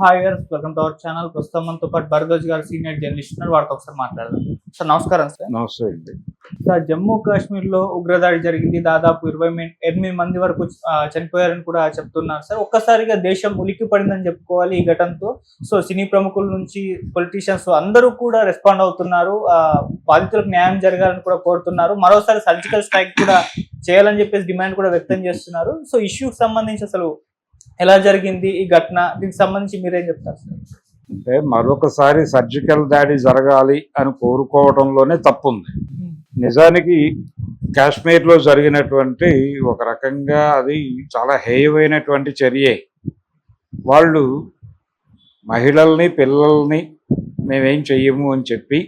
Hi గారు welcome to our channel ప్రస్తుతం మనతో పాటు భరద్వాజ్ గారు సీనియర్ జర్నలిస్ట్ ఉన్నారు. వారితో ఒకసారి మాట్లాడదాం. సార్ నమస్కారం సార్ నమస్తే అండి. సార్ జమ్మూ కాశ్మీర్లో ఉగ్రదాడి జరిగింది. దాదాపు ఇరవై ఎనిమిది మంది వరకు చనిపోయారని కూడా చెప్తున్నారు సార్ ఒక్కసారిగా దేశం ఉలిక్కి పడిందని చెప్పుకోవాలి ఈ ఘటనతో. సో సినీ ప్రముఖుల నుంచి పొలిటీషియన్స్ అందరూ కూడా రెస్పాండ్ అవుతున్నారు. బాధితులకు న్యాయం జరగాలని కూడా కోరుతున్నారు. మరోసారి సర్జికల్ స్ట్రైక్ కూడా చేయాలని చెప్పేసి డిమాండ్ కూడా వ్యక్తం చేస్తున్నారు. సో ఇష్యూకి సంబంధించి అసలు ఎలా జరిగింది ఈ ఘటన? దీనికి సంబంధించి మీరేం చెప్తారు సార్? అంటే మరొకసారి సర్జికల్ దాడి జరగాలి అని కోరుకోవడంలోనే తప్పుంది. నిజానికి కాశ్మీర్లో జరిగినటువంటి ఒక రకంగా అది చాలా హేయమైనటువంటి చర్యే. వాళ్ళు మహిళల్ని పిల్లల్ని మేమేం చెయ్యము అని చెప్పి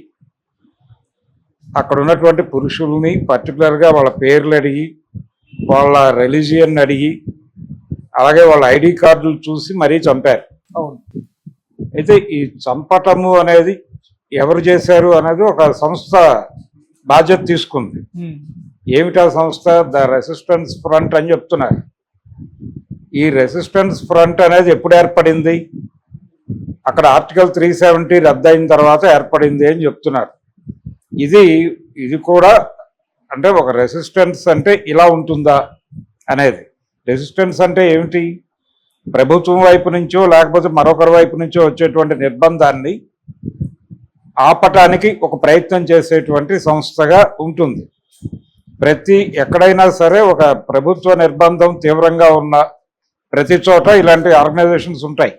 అక్కడ ఉన్నటువంటి పురుషుల్ని పర్టికులర్గా వాళ్ళ పేర్లు అడిగి వాళ్ళ రిలీజియన్ అడిగి అలాగే వాళ్ళ ఐడి కార్డులు చూసి మరీ చంపారు. అవును. అయితే ఈ చంపటము అనేది ఎవరు చేశారు అనేది ఒక సంస్థ బాధ్యత తీసుకుంది. ఏమిటా సంస్థ? ద రెసిస్టెన్స్ ఫ్రంట్ అని చెప్తున్నారు. ఈ రెసిస్టెన్స్ ఫ్రంట్ అనేది ఎప్పుడు ఏర్పడింది? అక్కడ ఆర్టికల్ త్రీ సెవెంటీ రద్దయిన తర్వాత ఏర్పడింది అని చెప్తున్నారు. ఇది ఇది కూడా అంటే ఒక రెసిస్టెన్స్ అంటే ఇలా ఉంటుందా అనేది. రెసిస్టెన్స్ అంటే ఏమిటి? ప్రభుత్వం వైపు నుంచో లేకపోతే మరొకరి వైపు నుంచో వచ్చేటువంటి నిర్బంధాన్ని ఆపటానికి ఒక ప్రయత్నం చేసేటువంటి సంస్థగా ఉంటుంది. ప్రతి ఎక్కడైనా సరే ఒక ప్రభుత్వ నిర్బంధం తీవ్రంగా ఉన్న ప్రతి చోట ఇలాంటి ఆర్గనైజేషన్స్ ఉంటాయి.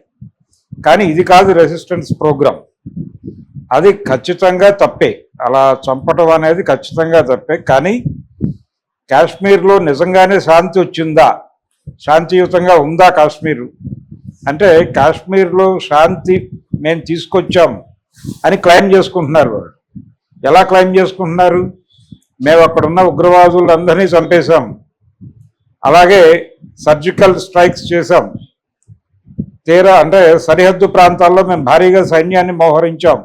కానీ ఇది కాదు రెసిస్టెన్స్ ప్రోగ్రామ్ అది ఖచ్చితంగా తప్పే. అలా చంపటం అనేది ఖచ్చితంగా తప్పే. కానీ కాశ్మీర్లో నిజంగానే శాంతి వచ్చిందా? శాంతియుతంగా ఉందా కాశ్మీర్? అంటే కాశ్మీర్లో శాంతి మేము తీసుకొచ్చాం అని క్లెయిమ్ చేసుకుంటున్నారు వాళ్ళు. ఎలా క్లెయిమ్ చేసుకుంటున్నారు? మేము అక్కడున్న ఉగ్రవాదులందరినీ చంపేశాం. అలాగే సర్జికల్ స్ట్రైక్స్ చేశాం. తీరా అంటే సరిహద్దు ప్రాంతాల్లో మేము భారీగా సైన్యాన్ని మోహరించాం.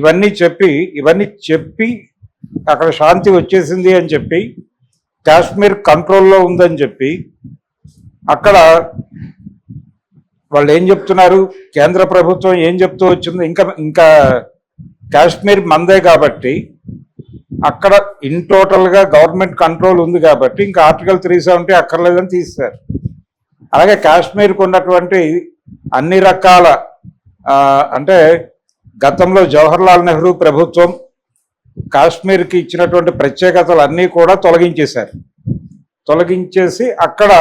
ఇవన్నీ చెప్పి ఇవన్నీ చెప్పి అక్కడ శాంతి వచ్చేసింది అని చెప్పి కాశ్మీర్ కంట్రోల్లో ఉందని చెప్పి అక్కడ వాళ్ళు ఏం చెప్తున్నారు? కేంద్ర ప్రభుత్వం ఏం చెప్తూ వచ్చింది ఇంకా ఇంకా కాశ్మీర్ మందే కాబట్టి అక్కడ ఇన్ టోటల్గా గవర్నమెంట్ కంట్రోల్ ఉంది కాబట్టి ఇంకా ఆర్టికల్ త్రీ సెవెంటీ అక్కర్లేదని తీస్తారు అలాగే కాశ్మీర్కి ఉన్నటువంటి అన్ని రకాల అంటే గతంలో జవహర్లాల్ నెహ్రూ ప్రభుత్వం కాశ్మీర్కి ఇచ్చినటువంటి ప్రత్యేకతలు అన్నీ కూడా తొలగించేశారు. తొలగించేసి అక్కడ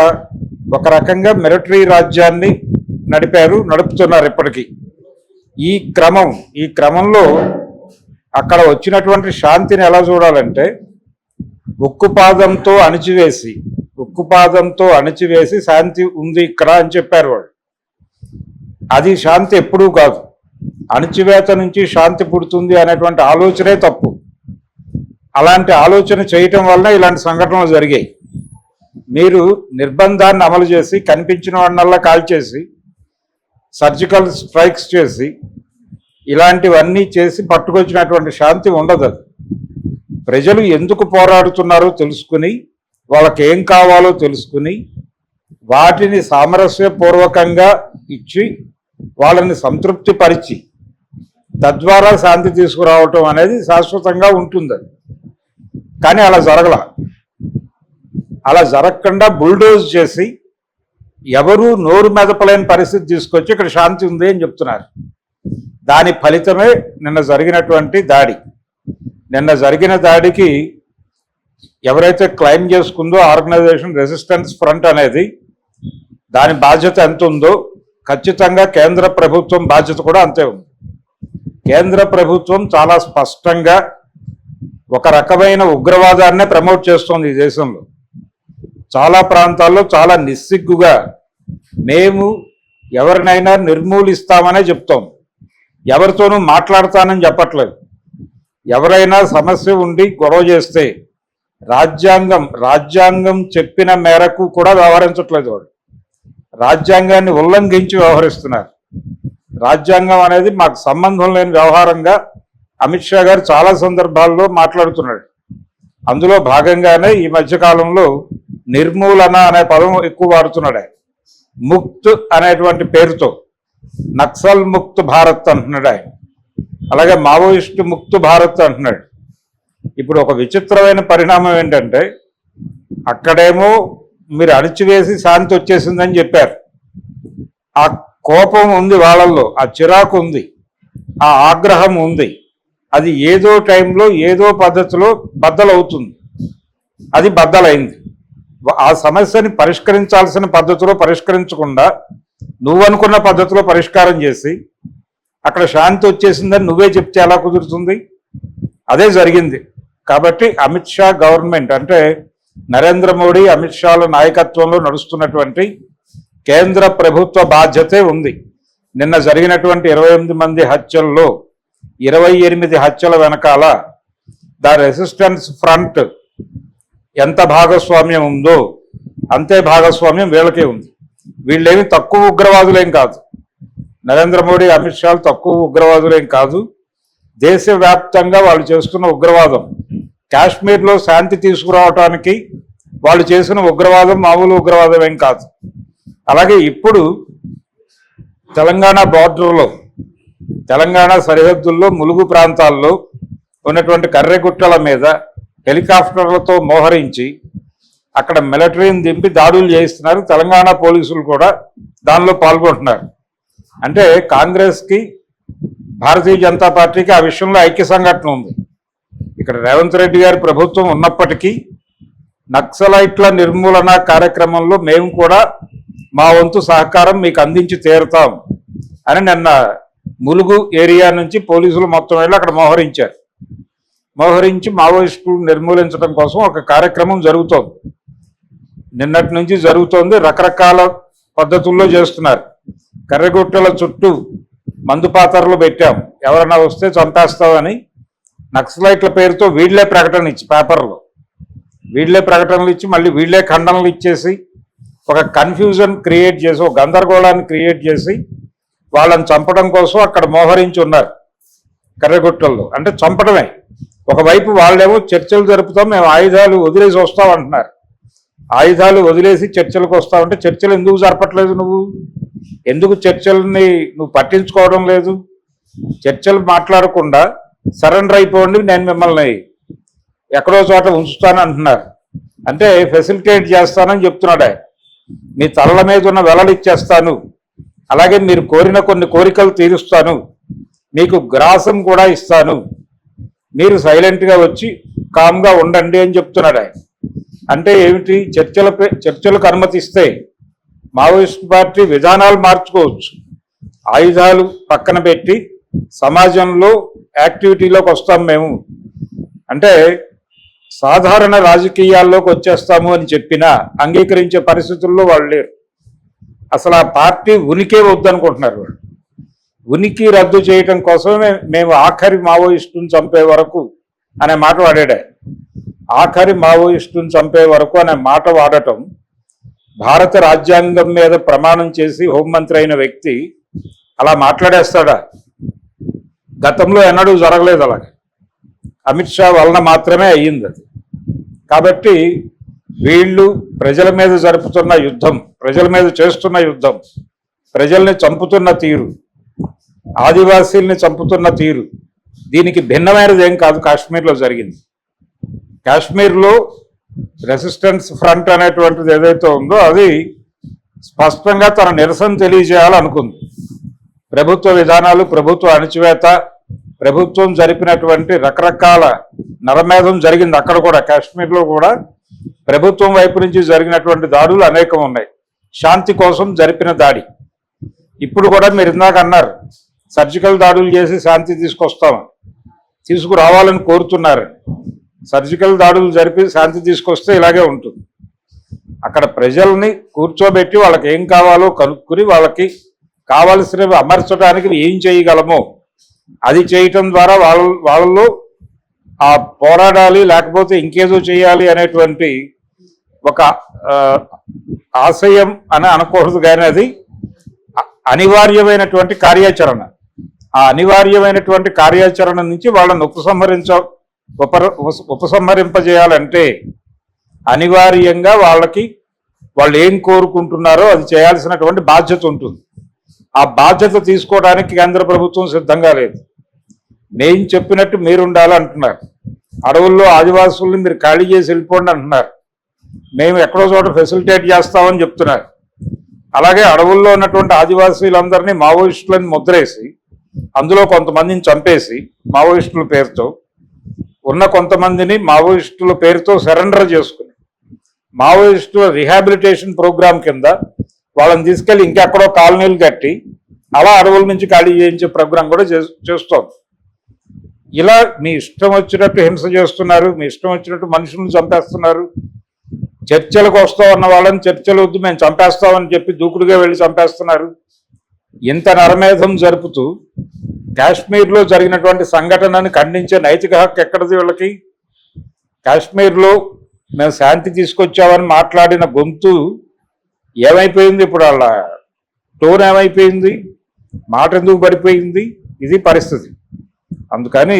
ఒక రకంగా మిలిటరీ రాజ్యాన్ని నడిపారు నడుపుతున్నారు ఇప్పటికీ. ఈ క్రమం ఈ క్రమంలో అక్కడ వచ్చినటువంటి శాంతిని ఎలా చూడాలంటే ఉక్కుపాదంతో అణిచివేసి ఉక్కుపాదంతో అణిచివేసి శాంతి ఉంది ఇక్కడ అని చెప్పారు వాళ్ళు. అది శాంతి ఎప్పుడూ కాదు. అణిచివేత నుంచి శాంతి పుడుతుంది అనేటువంటి ఆలోచనే తప్పు. అలాంటి ఆలోచన చేయటం వల్ల ఇలాంటి సంఘటనలు జరిగాయి. మీరు నిర్బంధాన్ని అమలు చేసి కనిపించిన వాడినల్లా కాల్చేసి సర్జికల్ స్ట్రైక్స్ చేసి ఇలాంటివన్నీ చేసి పట్టుకొచ్చినటువంటి శాంతి ఉండదు అది. ప్రజలు ఎందుకు పోరాడుతున్నారో తెలుసుకుని వాళ్ళకి ఏం కావాలో తెలుసుకుని వాటిని సామరస్యపూర్వకంగా ఇచ్చి వాళ్ళని సంతృప్తి పరిచి తద్వారా శాంతి తీసుకురావటం అనేది శాశ్వతంగా ఉంటుంది కానీ అలా జరగల. అలా జరగకుండా బుల్డోజ్ చేసి ఎవరూ నోరు మెదపలేని పరిస్థితి తీసుకొచ్చి ఇక్కడ శాంతి ఉంది అని చెప్తున్నారు. దాని ఫలితమే నిన్న జరిగినటువంటి దాడి. నిన్న జరిగిన దాడికి ఎవరైతే క్లెయిమ్ చేసుకుందో ఆర్గనైజేషన్ రెసిస్టెన్స్ ఫ్రంట్ అనేది దాని బాధ్యత ఎంత ఉందో ఖచ్చితంగా కేంద్ర ప్రభుత్వం బాధ్యత కూడా అంతే ఉంది. కేంద్ర ప్రభుత్వం చాలా స్పష్టంగా ఒక రకమైన ఉగ్రవాదాన్నే ప్రమోట్ చేస్తోంది ఈ దేశంలో. చాలా ప్రాంతాల్లో చాలా నిస్సిగ్గుగా మేము ఎవరినైనా నిర్మూలిస్తామనే చెప్తాం. ఎవరితోనూ మాట్లాడతానని చెప్పట్లేదు. ఎవరైనా సమస్య ఉండి గొడవ చేస్తే రాజ్యాంగం రాజ్యాంగం చెప్పిన మేరకు కూడా వ్యవహరించట్లేదు వాడు రాజ్యాంగాన్ని ఉల్లంఘించి వ్యవహరిస్తున్నారు. రాజ్యాంగం అనేది మాకు సంబంధం లేని వ్యవహారంగా అమిత్ షా గారు చాలా సందర్భాల్లో మాట్లాడుతున్నాడు. అందులో భాగంగానే ఈ మధ్యకాలంలో నిర్మూలన అనే పదం ఎక్కువ వాడుతున్నాడు. ముక్త్ అనేటువంటి పేరుతో. నక్సల్ ముక్త్ భారత్ అంటున్నాడు ఆయన. అలాగే మావోయిస్టు ముక్త్ భారత్ అంటున్నాడు. ఇప్పుడు ఒక విచిత్రమైన పరిణామం ఏంటంటే అక్కడేమో మీరు అణిచివేసి శాంతి వచ్చేసిందని చెప్పారు. ఆ కోపం ఉంది వాళ్ళల్లో ఆ చిరాకు ఉంది ఆ ఆగ్రహం ఉంది. అది ఏదో టైంలో ఏదో పద్ధతిలో బద్దలవుతుంది. అది బద్దలైంది. ఆ సమస్యని పరిష్కరించాల్సిన పద్ధతిలో పరిష్కరించకుండా నువ్వు అనుకున్న పద్ధతిలో పరిష్కారం చేసి అక్కడ శాంతి వచ్చేసిందని నువ్వే చెప్తే ఎలా కుదురుతుంది? అదే జరిగింది. కాబట్టి అమిత్ షా గవర్నమెంట్ అంటే నరేంద్ర మోడీ అమిత్ షాల నాయకత్వంలో నడుస్తున్నటువంటి కేంద్ర ప్రభుత్వ బాధ్యతే ఉంది. నిన్న జరిగినటువంటి ఇరవై ఎనిమిది మంది హత్యల్లో ఇరవై ఎనిమిది హత్యల వెనకాల ద రెసిస్టెన్స్ ఫ్రంట్ ఎంత భాగస్వామ్యం ఉందో అంతే భాగస్వామ్యం వీళ్ళకే ఉంది. వీళ్ళేమి తక్కువ ఉగ్రవాదులేం కాదు. నరేంద్ర మోడీ అమిత్ షా తక్కువ ఉగ్రవాదులేం కాదు. దేశవ్యాప్తంగా వాళ్ళు చేస్తున్న ఉగ్రవాదం. కాశ్మీర్లో శాంతి తీసుకురావటానికి వాళ్ళు చేసిన ఉగ్రవాదం మామూలు ఉగ్రవాదం ఏం కాదు. అలాగే ఇప్పుడు తెలంగాణ బార్డర్లో తెలంగాణ సరిహద్దుల్లో ములుగు ప్రాంతాల్లో ఉన్నటువంటి కర్రెగుట్టల మీద హెలికాప్టర్లతో మోహరించి అక్కడ మిలిటరీని దింపి దాడులు చేయిస్తున్నారు. తెలంగాణ పోలీసులు కూడా దానిలో పాల్గొంటున్నారు. అంటే కాంగ్రెస్కి భారతీయ జనతా పార్టీకి ఆ విషయంలో ఐక్య సంఘటన ఉంది. ఇక్కడ రేవంత్ రెడ్డి గారి ప్రభుత్వం ఉన్నప్పటికీ నక్సలైట్ల నిర్మూలన కార్యక్రమంలో మేము కూడా మా వంతు సహకారం మీకు అందించి తీరుతాం అని నిన్న ములుగు ఏరియా నుంచి పోలీసులు మొత్తం వెళ్ళి అక్కడ మోహరించారు. మోహరించి మావోయిస్టులు నిర్మూలించడం కోసం ఒక కార్యక్రమం జరుగుతోంది. నిన్నటి నుంచి జరుగుతోంది రకరకాల పద్ధతుల్లో చేస్తున్నారు. కర్రగుట్టల చుట్టూ మందు పాత్రలు పెట్టాం. ఎవరైనా వస్తే చంపేస్తామని నక్సలైట్ల పేరుతో వీళ్ళే ప్రకటన ఇచ్చి పేపర్లో. వీళ్ళే ప్రకటనలు ఇచ్చి మళ్ళీ వీళ్ళే ఖండనలు ఇచ్చేసి ఒక కన్ఫ్యూజన్ క్రియేట్ చేసి ఒక గందరగోళాన్ని క్రియేట్ చేసి వాళ్ళని చంపడం కోసం అక్కడ మోహరించి ఉన్నారు కర్రగుట్టల్లో. అంటే చంపడమే. ఒకవైపు వాళ్ళేమో చర్చలు జరుపుతాం మేము ఆయుధాలు వదిలేసి వస్తాం అంటున్నారు. ఆయుధాలు వదిలేసి చర్చలకు వస్తావంటే చర్చలు ఎందుకు జరపట్లేదు నువ్వు? ఎందుకు చర్చల్ని నువ్వు పట్టించుకోవడం లేదు? చర్చలు మాట్లాడకుండా సరెండర్ అయిపోండి నేను మిమ్మల్ని ఎక్కడో చోట ఉంచుతాను అంటున్నారు. అంటే ఫెసిలిటేట్ చేస్తానని చెప్తున్నాడే మీ తలల మీద ఉన్న వెలలు ఇచ్చేస్తాను. అలాగే మీరు కోరిన కొన్ని కోరికలు తీరుస్తాను. మీకు గ్రాసం కూడా ఇస్తాను. మీరు సైలెంట్గా వచ్చి కామ్గా ఉండండి అని చెప్తున్నాడు ఆయన. అంటే ఏమిటి? చర్చల చర్చలకు అనుమతిస్తే మావోయిస్ట్ పార్టీ విధానాలు మార్చుకోవచ్చు. ఆయుధాలు పక్కన పెట్టి సమాజంలో యాక్టివిటీలోకి వస్తాం మేము. అంటే సాధారణ రాజకీయాల్లోకి వచ్చేస్తాము అని చెప్పినా అంగీకరించే పరిస్థితుల్లో వాళ్ళు లేరు. అసలు ఆ పార్టీ ఉనికే వద్దనుకుంటున్నారు వాళ్ళు. ఉనికి రద్దు చేయటం కోసమే మేము ఆఖరి మావోయిస్టుని చంపే వరకు అనే మాట వాడాడే. ఆఖరి మావోయిస్టుని చంపే వరకు అనే మాట వాడటం భారత రాజ్యాంగం మీద ప్రమాణం చేసి హోంమంత్రి అయిన వ్యక్తి అలా మాట్లాడేస్తాడా? గతంలో ఎన్నడూ జరగలేదు అలాగే. అమిత్ షా వలన మాత్రమే అయ్యింది అది. కాబట్టి వీళ్ళు ప్రజల మీద జరుపుతున్న యుద్ధం ప్రజల మీద చేస్తున్న యుద్ధం ప్రజల్ని చంపుతున్న తీరు ఆదివాసీల్ని చంపుతున్న తీరు. దీనికి భిన్నమైనది ఏం కాదు కాశ్మీర్లో జరిగింది. కాశ్మీర్లో రెసిస్టెన్స్ ఫ్రంట్ అనేటువంటిది ఏదైతే ఉందో అది స్పష్టంగా తన నిరసన తెలియజేయాలనుకుంది. ప్రభుత్వ విధానాలు ప్రభుత్వ అణచివేత ప్రభుత్వం జరిపినటువంటి రకరకాల నరమేధం జరిగింది అక్కడ కూడా. కాశ్మీర్లో కూడా ప్రభుత్వం వైపు నుంచి జరిగినటువంటి దాడులు అనేకం ఉన్నాయి. శాంతి కోసం జరిపిన దాడి. ఇప్పుడు కూడా మీరు ఇందాక అన్నారు సర్జికల్ దాడులు చేసి శాంతి తీసుకొస్తాం. తీసుకురావాలని కోరుతున్నారు. సర్జికల్ దాడులు జరిపి శాంతి తీసుకొస్తే ఇలాగే ఉంటుంది. అక్కడ ప్రజల్ని కూర్చోబెట్టి వాళ్ళకి ఏం కావాలో కనుక్కుని వాళ్ళకి కావలసినవి అమర్చడానికి ఏం చేయగలమో అది చేయటం ద్వారా వాళ్ళ వాళ్ళు ఆ పోరాడాలి లేకపోతే ఇంకేదో చేయాలి అనేటువంటి ఒక ఆశయం అని అనకూడదు కానీ అది అనివార్యమైనటువంటి కార్యాచరణ. ఆ అనివార్యమైనటువంటి కార్యాచరణ నుంచి వాళ్ళని ఉపసంహరించ ఉప ఉపసంహరింపజేయాలంటే అనివార్యంగా వాళ్ళకి వాళ్ళు ఏం కోరుకుంటున్నారో అది చేయాల్సినటువంటి బాధ్యత ఉంటుంది. ఆ బాధ్యత తీసుకోవడానికి కేంద్ర ప్రభుత్వం సిద్ధంగా లేదు. నేను చెప్పినట్టు మీరు ఉండాలంటున్నారు అడవుల్లో ఆదివాసుల్ని మీరు ఖాళీ చేసి వెళ్ళిపోండి అంటున్నారు. మేము ఎక్కడో చోట ఫెసిలిటేట్ చేస్తామని చెప్తున్నారు. అలాగే అడవుల్లో ఉన్నటువంటి ఆదివాసీలందరినీ మావోయిస్టులను ముద్రేసి అందులో కొంతమందిని చంపేసి మావోయిస్టుల పేరుతో ఉన్న కొంతమందిని మావోయిస్టుల పేరుతో సరెండర్ చేసుకుని మావోయిస్టుల రిహాబిలిటేషన్ ప్రోగ్రాం కింద వాళ్ళని తీసుకెళ్ళి ఇంకెక్కడో కాలనీలు కట్టి అలా అడవుల నుంచి ఖాళీ చేయించే ప్రోగ్రామ్ కూడా చే- చేస్తోంది. ఇలా మీ ఇష్టం వచ్చినట్టు హింస చేస్తున్నారు మీ ఇష్టం వచ్చినట్టు మనుషులను చంపేస్తున్నారు చర్చలకు వస్తాం వాళ్ళని చర్చలు వద్దు మేము చంపేస్తామని చెప్పి దూకుడుగా వెళ్ళి చంపేస్తున్నారు. ఇంత నరమేధం జరుపుతూ కాశ్మీర్లో జరిగినటువంటి సంఘటనని ఖండించే నైతిక హక్కు ఎక్కడిది వీళ్ళకి? కాశ్మీర్లో మేము శాంతి తీసుకొచ్చామని మాట్లాడిన గొంతు ఏమైపోయింది ఇప్పుడు వాళ్ళ టోన్ ఏమైపోయింది? మాట ఎందుకు పడిపోయింది? ఇది పరిస్థితి. అందుకని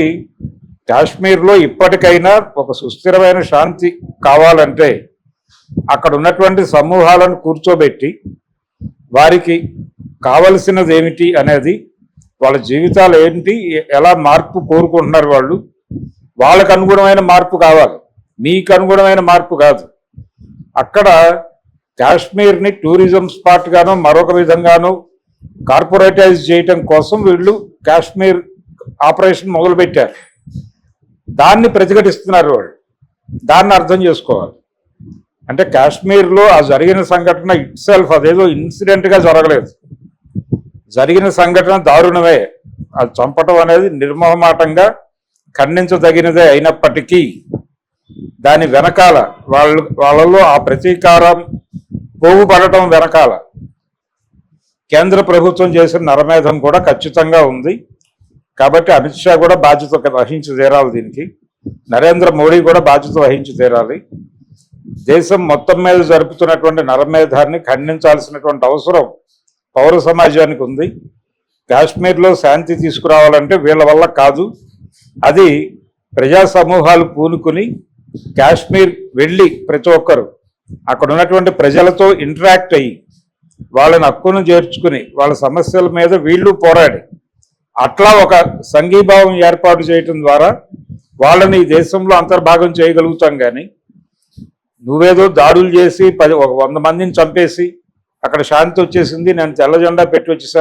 కాశ్మీర్లో ఇప్పటికైనా ఒక సుస్థిరమైన శాంతి కావాలంటే అక్కడ ఉన్నటువంటి సమూహాలను కూర్చోబెట్టి వారికి కావలసినది ఏమిటి అనేది వాళ్ళ జీవితాలు ఏంటి ఎలా మార్పు కోరుకుంటున్నారు వాళ్ళు? వాళ్ళకు అనుగుణమైన మార్పు కావాలి. మీకు అనుగుణమైన మార్పు కాదు. అక్కడ కాశ్మీర్ని టూరిజం స్పాట్గాను మరొక విధంగాను కార్పొరేటైజ్ చేయటం కోసం వీళ్ళు కాశ్మీర్ ఆపరేషన్ మొదలుపెట్టారు. దాన్ని ప్రతిఘటిస్తున్నారు వాళ్ళు. దాన్ని అర్థం చేసుకోవాలి. అంటే కాశ్మీర్లో ఆ జరిగిన సంఘటన ఇట్ సెల్ఫ్ అదేదో ఇన్సిడెంట్గా జరగలేదు. జరిగిన సంఘటన దారుణమే. అది చంపటం అనేది నిర్మమాటంగా ఖండించదగినదే అయినప్పటికీ దాని వెనకాల వాళ్ళు వాళ్ళలో ఆ ప్రతీకారం పోగుపడటం వెనకాల కేంద్ర ప్రభుత్వం చేసిన నరమేధం కూడా ఖచ్చితంగా ఉంది. కాబట్టి అమిత్ షా కూడా బాధ్యత వహించి తీరాలి దీనికి. నరేంద్ర మోడీ కూడా బాధ్యత వహించి తీరాలి. దేశం మొత్తం మీద జరుపుతున్నటువంటి నరమేధాన్ని ఖండించాల్సినటువంటి అవసరం పౌర సమాజానికి ఉంది. కాశ్మీర్లో శాంతి తీసుకురావాలంటే వీళ్ళ వల్ల కాదు. అది ప్రజా సమూహాలు పూనుకుని కాశ్మీర్ వెళ్ళి ప్రతి ఒక్కరు అక్కడ ఉన్నటువంటి ప్రజలతో ఇంటరాక్ట్ అయ్యి వాళ్ళని హక్కును చేర్చుకుని వాళ్ళ సమస్యల మీద వీళ్ళు పోరాడి అట్లా ఒక సంఘీభావం ఏర్పాటు చేయటం ద్వారా వాళ్ళని ఈ దేశంలో అంతర్భాగం చేయగలుగుతాం కానీ నువ్వేదో దాడులు చేసి పది ఒక వంద మందిని చంపేసి అక్కడ శాంతి వచ్చేసింది. నేను తెల్ల జెండా పెట్టి వచ్చేసా